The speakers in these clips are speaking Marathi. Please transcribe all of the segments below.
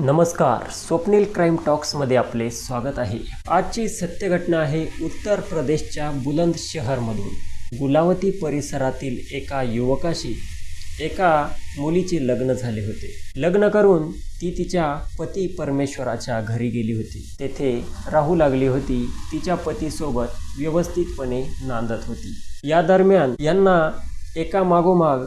नमस्कार. स्वप्नील क्राईम टॉक्समध्ये आपले स्वागत आहे. आजची सत्यघटना आहे उत्तर प्रदेशच्या बुलंद शहरमधून. गुलावती परिसरातील एका युवकाशी एका मुलीचे लग्न झाले होते. लग्न करून ती तिच्या पती परमेश्वराच्या घरी गेली होती. तेथे राहू लागली होती. तिच्या पतीसोबत व्यवस्थितपणे नांदत होती. या दरम्यान यांना एका मागोमाग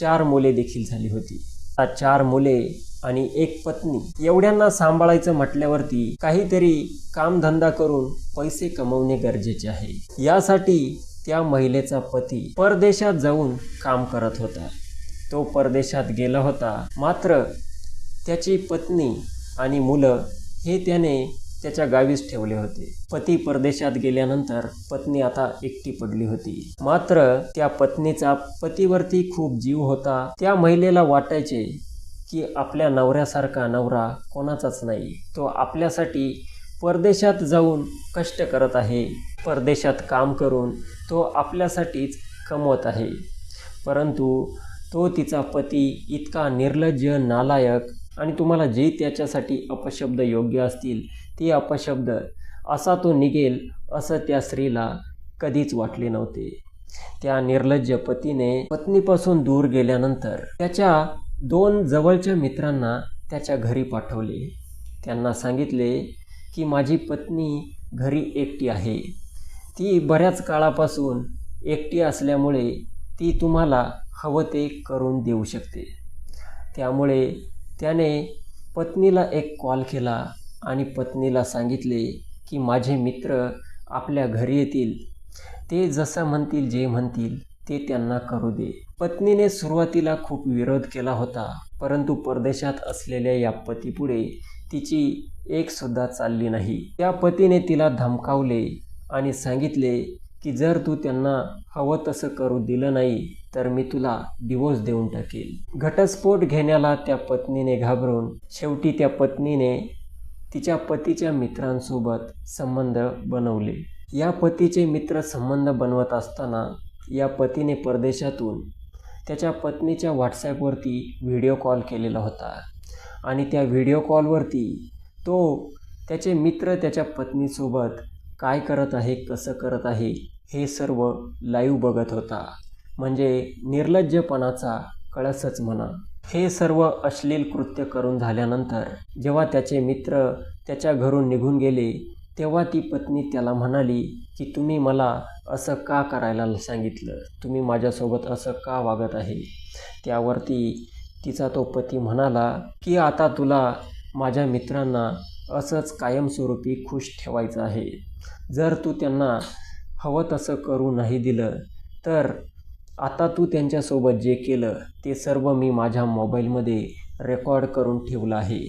चार मुले देखील झाली होती. आता चार मुले आणि एक पत्नी. एवढ्यांना सांभाळायचं म्हटल्यावरती काहीतरी कामधंदा करून पैसे कमवणे गरजेचे आहे. यासाठी त्या महिलेचा पती परदेशात जाऊन काम करत होता. तो परदेशात गेला होता. मात्र त्याची पत्नी आणि मुलं हे त्याने त्याच्या गावीच ठेवले होते. पती परदेशात गेल्यानंतर पत्नी आता एकटी पडली होती. मात्र त्या पत्नीचा पतीवरती खूप जीव होता. त्या महिलेला वाटायचे की आपल्या नवऱ्यासारखा नवरा कोणाचाच नाही. तो आपल्यासाठी परदेशात जाऊन कष्ट करत आहे. परदेशात काम करून तो आपल्यासाठीच कमवत आहे. परंतु तो तिचा पती इतका निर्लज्ज नालायक आणि तुम्हाला जे त्याच्यासाठी अपशब्द योग्य असतील ते अपशब्द असा तो निघेल असं त्या स्त्रीला कधीच वाटले नव्हते. त्या निर्लज्ज पतीने पत्नीपासून दूर गेल्यानंतर त्याच्या दोन जवळच्या मित्रांना त्याच्या घरी पाठवले. त्यांना सांगितले की माझी पत्नी घरी एकटी आहे. ती बऱ्याच काळापासून एकटी असल्यामुळे ती तुम्हाला हवं ते करून देऊ शकते. त्यामुळे त्याने पत्नीला एक कॉल केला आणि पत्नीला सांगितले की माझे मित्र आपल्या घरी येतील. ते जसं म्हणतील जे म्हणतील. ते त्यांना करू दे. पत्नीने सुरुवातीला खूप विरोध केला होता परंतु परदेशात असलेल्या या पतीपुढे तिची एक सुद्धा चालली नाही. त्या पतीने तिला धमकावले आणि सांगितले की जर तू त्यांना हवं तसं करू दिलं नाही तर मी तुला डिवोर्स देऊन टाकेल. घटस्फोट घेण्याला त्या पत्नीने घाबरून शेवटी त्या पत्नीने तिच्या पतीच्या मित्रांसोबत संबंध बनवले. या पतीचे मित्र संबंध बनवत असताना या पतीने परदेशातून त्याच्या पत्नीच्या व्हॉट्सॲपवरती व्हिडिओ कॉल केलेला होता. आणि त्या व्हिडिओ कॉलवरती तो त्याचे मित्र त्याच्या पत्नीसोबत काय करत आहे कसं करत आहे हे सर्व लाईव्ह बघत होता. म्हणजे निर्लज्जपणाचा कळसच म्हणा. हे सर्व अश्लील कृत्य करून झाल्यानंतर जेव्हा त्याचे मित्र त्याच्या घरून निघून गेले तेव्हा ती पत्नी त्याला म्हणाली की तुम्ही मला असं का करायला सांगितलं? तुम्ही माझ्यासोबत असं का वागत आहे? त्यावरती तिचा तो पती म्हणाला की आता तुला माझ्या मित्रांना असंच कायमस्वरूपी खुश ठेवायचं आहे. जर तू त्यांना हवं तसं करू नाही दिलं तर आता तू त्यांच्यासोबत जे केलं ते सर्व मी माझ्या मोबाईलमध्ये रेकॉर्ड करून ठेवलं आहे.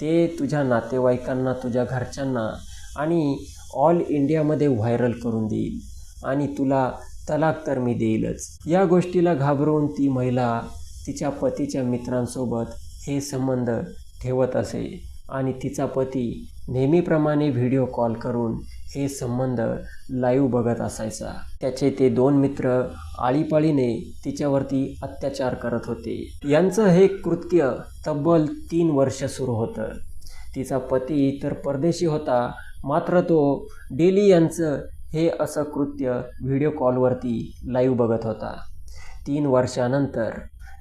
ते तुझ्या नातेवाईकांना तुझ्या घरच्यांना आणि ऑल इंडियामध्ये व्हायरल करून देईल आणि तुला तलाक तर मी देईलच. या गोष्टीला घाबरून ती महिला तिच्या पतीच्या मित्रांसोबत हे संबंध ठेवत असे आणि तिचा पती नेहमीप्रमाणे व्हिडिओ कॉल करून हे संबंध लाईव्ह बघत असायचा. त्याचे ते दोन मित्र आळीपाळीने तिच्यावरती अत्याचार करत होते. यांचं हे कृत्य तब्बल तीन वर्ष सुरू होतं. तिचा पती तर परदेशी होता मात्र तो डेली यांचं हे असं कृत्य व्हिडिओ कॉलवरती लाईव्ह बघत होता. तीन वर्षानंतर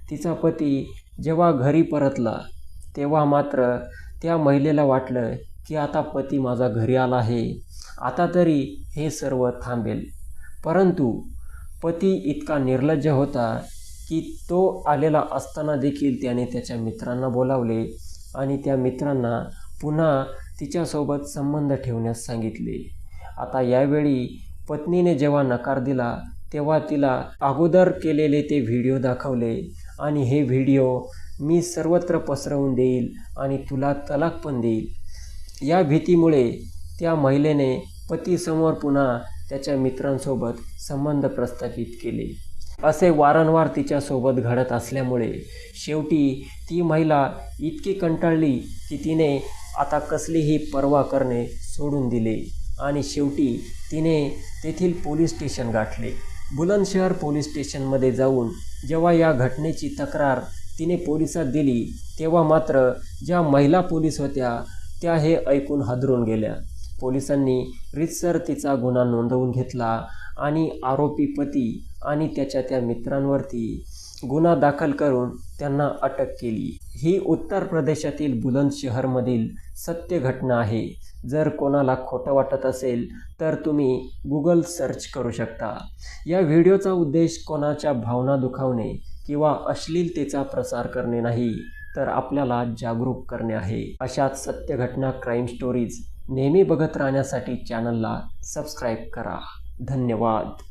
तिचा पती जेव्हा घरी परतला तेव्हा मात्र त्या महिलेला वाटलं की आता पती माझा घरी आला आहे. आता तरी हे सर्व थांबेल. परंतु पती इतका निर्लज्ज होता की तो आलेला असताना देखील त्याने त्याच्या मित्रांना बोलावले आणि त्या मित्रांना पुन्हा तिच्यासोबत संबंध ठेवण्यास सांगितले. आता यावेळी पत्नीने जेव्हा नकार दिला तेव्हा तिला अगोदर केलेले ते व्हिडिओ दाखवले आणि हे व्हिडिओ मी सर्वत्र पसरवून देईल आणि तुला तलाक पण देईल. या भीतीमुळे त्या महिलेने पतीसमोर पुन्हा त्याच्या मित्रांसोबत संबंध प्रस्थापित केले. असे वारंवार तिच्यासोबत घडत असल्यामुळे शेवटी ती महिला इतकी कंटाळली की तिने आता कसलीही पर्वा करणे सोडून दिले. आणि शेवटी तिने तेथील पोलीस स्टेशन गाठले. बुलंदशहर पोलीस स्टेशनमध्ये जाऊन जेव्हा या घटनेची तक्रार तिने पोलिसात दिली तेव्हा मात्र ज्या महिला पोलीस होत्या त्या हे ऐकून हादरून गेल्या. पोलिसांनी रितसर तिचा गुन्हा नोंदवून घेतला आणि आरोपी पती आणि त्याच्या त्या मित्रांवरती गुन्हा दाखल करून त्यांना अटक केली. ही उत्तर प्रदेशातील बुलंदशहरमधील सत्य घटना आहे. जर कोणाला खोटं वाटत असेल तर तुम्ही गुगल सर्च करू शकता. या व्हिडिओचा उद्देश कोणाच्या भावना दुखावणे किंवा अश्लीलतेचा प्रसार करणे नाही तर आपल्याला जागरूक करणे आहे. अशाच सत्य घटना क्राईम स्टोरीज नेहमी बघत राहण्यासाठी चॅनलला सबस्क्राईब करा. धन्यवाद.